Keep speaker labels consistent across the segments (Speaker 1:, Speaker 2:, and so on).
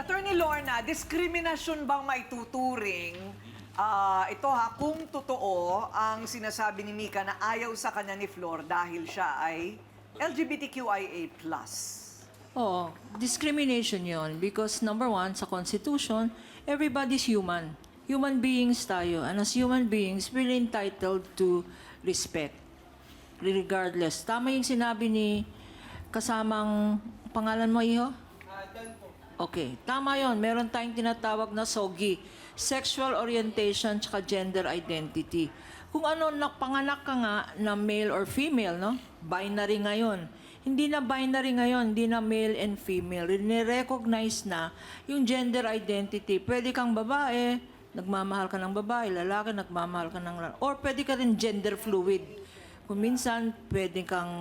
Speaker 1: Attorney Lorna, diskriminasyon bang may tuturing? Ah, ito ha, kung totoo ang sinasabi ni Mika na ayaw sa kanya ni Flor dahil siya ay LGBTQIA+.
Speaker 2: Oo, discrimination yon because number one, sa Constitution, everybody's human. Human beings tayo. And as human beings, we're entitled to respect. Regardless. Tama yung sinabi ni kasamang pangalan mo, Iho? Okay, tama yon. Meron tayong tinatawag na SOGI, Sexual Orientation tsaka Gender Identity. Kung ano, napanganak ka nga na male or female, no? Binary ngayon. Hindi na binary ngayon, hindi na male and female. Ni-recognize na yung gender identity. Pwede kang babae, nagmamahal ka ng babae, lalaki, nagmamahal ka ng lalaki. Or pwede ka rin gender fluid. Kung minsan, pwede kang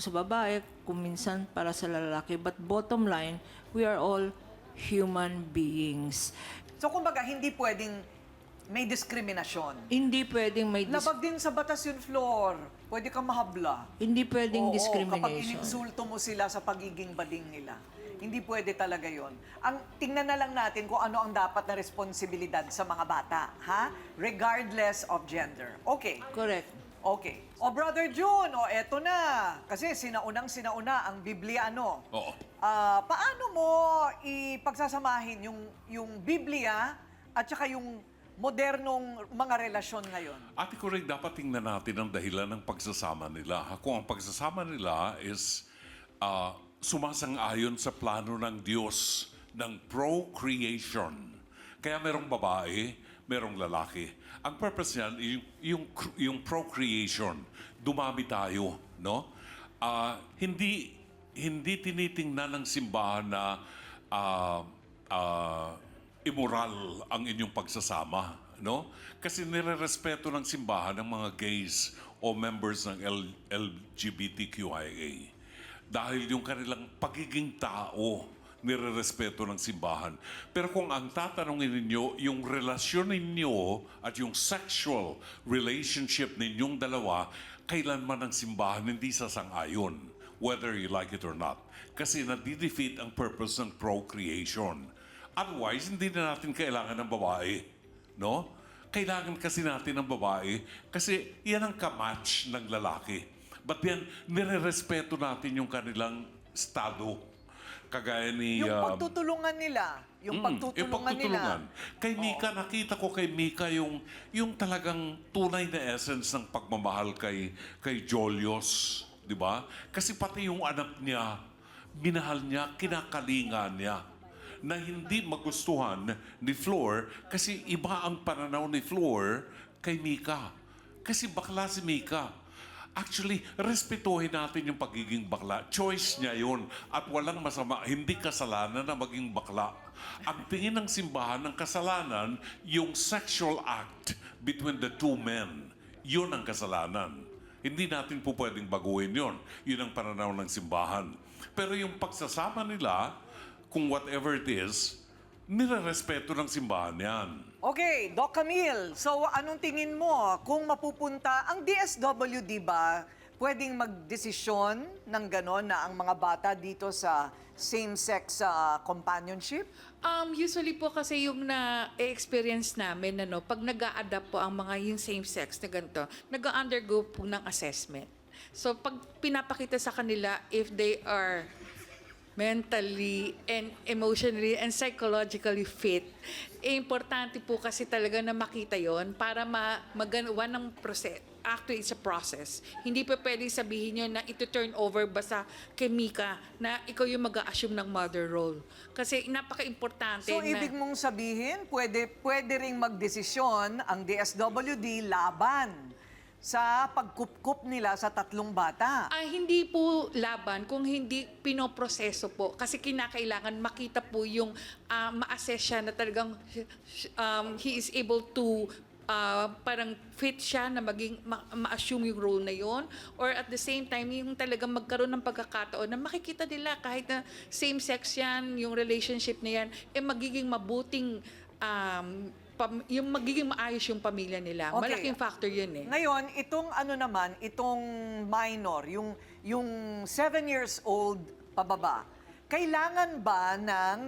Speaker 2: sa babae, kung minsan para sa lalaki. But bottom line, we are all human beings.
Speaker 1: So kumbaga, hindi pwedeng may diskriminasyon.
Speaker 2: Hindi pwedeng may dis-
Speaker 1: Labag din sa batas yun, Flor. Pwede kang mahabla.
Speaker 2: hindi pwedeng
Speaker 1: Oo, Kapag
Speaker 2: discrimination.
Speaker 1: ininsulto mo sila sa pagiging bading nila. Hindi pwede talaga yon. Ang tingnan na lang natin kung ano ang dapat na responsibilidad sa mga bata, ha? Regardless of gender. Okay.
Speaker 2: Correct.
Speaker 1: Okay. O Brother June, o eto na. Kasi sinaunang sinauna ang Biblia, ano?
Speaker 3: Oo.
Speaker 1: Ah, paano mo ipagsasamahin yung yung Biblia at saka yung modernong mga relasyon ngayon?
Speaker 3: Ate rin dapat tingnan natin ang dahilan ng pagsasama nila. Ha? Kung ang pagsasama nila is ah, sumasang-ayon sa plano ng Diyos ng procreation. Kaya merong babae, merong lalaki. Ang purpose niyan, yung, yung, yung procreation, dumami tayo, no? Ah, hindi hindi tinitingnan ng simbahan na ah, ah, immoral ang inyong pagsasama, no? Kasi nirerespeto ng simbahan ng mga gays o members ng L- LGBTQIA. Dahil yung kanilang pagiging tao, nirerespeto ng simbahan. Pero kung ang tatanungin ninyo, yung relasyon ninyo at yung sexual relationship ninyong dalawa, kailanman ang simbahan hindi sasang-ayon, whether you like it or not. Kasi nadidefeat ang purpose ng procreation. Otherwise, hindi na natin kailangan ng babae. No? Kailangan kasi natin ng babae kasi yan ang kamatch ng lalaki. But yan, nire-respeto natin yung kanilang estado. Kagaya ni...
Speaker 1: Yung
Speaker 3: um,
Speaker 1: pagtutulungan nila, yung
Speaker 3: Mm,
Speaker 1: pagtutulungan nila.
Speaker 3: pagtutulungan. Kay Mika, nakita ko kay Mika yung, yung talagang tunay na essence ng pagmamahal kay, kay Jolios. Di ba? Kasi pati yung anak niya, minahal niya, kinakalinga niya na hindi magustuhan ni Flor kasi iba ang pananaw ni Flor kay Mika. Kasi bakla si Mika. Actually, respetuhin natin yung pagiging bakla. Choice niya yun. At walang masama, hindi kasalanan na maging bakla. Ang tingin ng simbahan ng kasalanan, yung sexual act between the two men. Yun ang kasalanan. Hindi natin po pwedeng baguhin yon. Yun ang pananaw ng simbahan. Pero yung pagsasama nila, kung whatever it is, nire-respeto ng simbahan yan.
Speaker 1: Okay, Doc Camille, so anong tingin mo kung mapupunta, ang DSWD ba pwedeng magdesisyon ng gano'n na ang mga bata dito sa same-sex ah, companionship?
Speaker 4: Um, usually po kasi yung na-experience namin, ano, pag nag adapt po ang mga yung same-sex na ganito, nag-undergo po ng assessment. So, pag pinapakita sa kanila if they are mentally and emotionally and psychologically fit, eh, importante po kasi talaga na makita yon para ma maganawa ng process. Actually, it's a process. Hindi pa pwedeng sabihin yun na ito turn over basta kay Mika na ikaw yung mag assume ng mother role. Kasi napaka-importante
Speaker 1: So,
Speaker 4: na...
Speaker 1: ibig mong sabihin, pwede, pwede ring magdesisyon ang DSWD laban sa pagkupkup nila sa tatlong bata.
Speaker 4: Ah, hindi po laban kung hindi pinoproseso po. Kasi kinakailangan makita po yung ah, ma-assess siya na talagang um, he is able to ah, parang fit siya na maging ma- ma-assume yung role na yon or at the same time yung talagang magkaroon ng pagkakataon na makikita nila kahit na same sex yan yung relationship na yan eh magiging mabuting um, pam- yung magiging maayos yung pamilya nila
Speaker 1: Okay.
Speaker 4: malaking factor yun eh
Speaker 1: Ngayon, itong ano naman, itong minor, yung, yung seven years old pababa, kailangan ba ng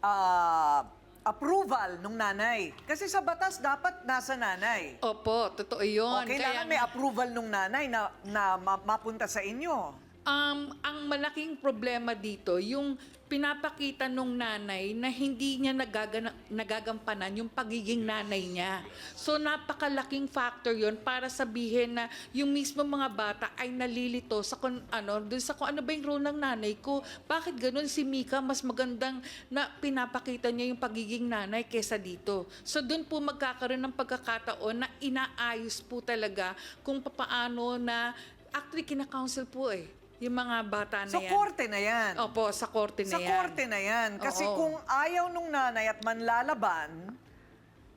Speaker 1: ah, approval ng nanay. Kasi sa batas, dapat nasa nanay.
Speaker 4: Opo, totoo yun.
Speaker 1: O, kailangan
Speaker 4: Kaya
Speaker 1: may approval ng nanay na, na ma- mapunta sa inyo.
Speaker 4: Um, ang malaking problema dito, yung pinapakita nung nanay na hindi niya nagagana, nagagampanan yung pagiging nanay niya. So napakalaking factor yon para sabihin na yung mismo mga bata ay nalilito sa kung ano, dun sa kung ano ba yung role ng nanay ko. Bakit ganun si Mika mas magandang na pinapakita niya yung pagiging nanay kesa dito. So doon po magkakaroon ng pagkakataon na inaayos po talaga kung papaano na actually kina-counsel po eh yung mga bata na
Speaker 1: Sa
Speaker 4: yan.
Speaker 1: korte na yan.
Speaker 4: Opo, sa korte na
Speaker 1: Sa
Speaker 4: yan.
Speaker 1: korte na yan. Kasi
Speaker 4: Oo.
Speaker 1: kung ayaw nung nanay at manlalaban,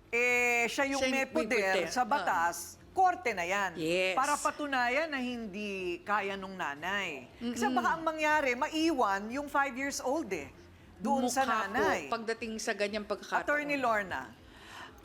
Speaker 1: eh, siya yung
Speaker 4: Siya yung
Speaker 1: may
Speaker 4: may
Speaker 1: poder
Speaker 4: poder.
Speaker 1: sa batas, korte na yan.
Speaker 4: Yes.
Speaker 1: Para patunayan na hindi kaya nung nanay. Kasi baka ang mangyari, maiwan yung five years old eh. Doon sa
Speaker 4: Mukha
Speaker 1: nanay.
Speaker 4: Po, pagdating sa ganyang pagkakataon.
Speaker 1: Attorney Lorna.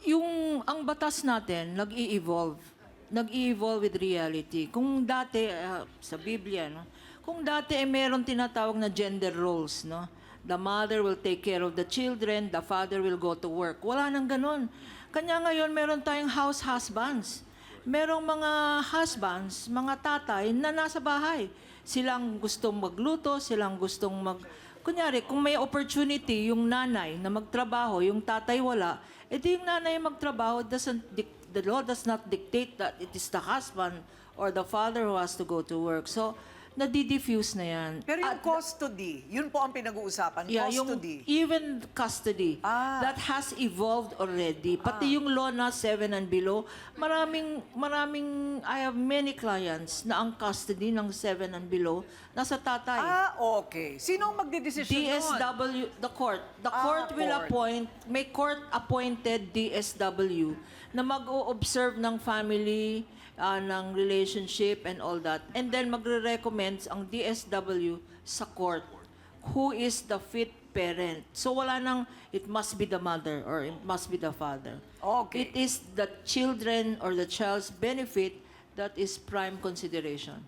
Speaker 2: yung ang batas natin nag-i-evolve. Nag-i-evolve with reality. Kung dati ah, sa Biblia, no? Kung dati eh, meron tinatawag na gender roles, no? The mother will take care of the children, the father will go to work. Wala nang ganun. Kanya ngayon meron tayong house husbands. Merong mga husbands, mga tatay na nasa bahay. Silang gustong magluto, silang gustong mag Kunyari, kung may opportunity yung nanay na magtrabaho, yung tatay wala, edi yung nanay magtrabaho, doesn't the law does not dictate that it is the husband or the father who has to go to work. So, nadi-diffuse na yan.
Speaker 1: Pero yung
Speaker 2: At-
Speaker 1: custody, yun po ang pinag-uusapan,
Speaker 2: Yeah, yung
Speaker 1: custody.
Speaker 2: even custody,
Speaker 1: Ah.
Speaker 2: that has evolved already. Pati yung law na 7 and below, maraming, maraming, I have many clients na ang custody ng 7 and below nasa tatay.
Speaker 1: Ah, okay. Sino ang magdidesisyon nun?
Speaker 2: DSW, the court. The
Speaker 1: Ah,
Speaker 2: court will
Speaker 1: court.
Speaker 2: appoint, may court-appointed DSW na mag-o-observe ng family, ah, ng relationship and all that. And then magre-recommend ang DSW sa court who is the fit parent. So wala nang, it must be the mother or it must be the father.
Speaker 1: Okay.
Speaker 2: It is the children or the child's benefit that is prime consideration.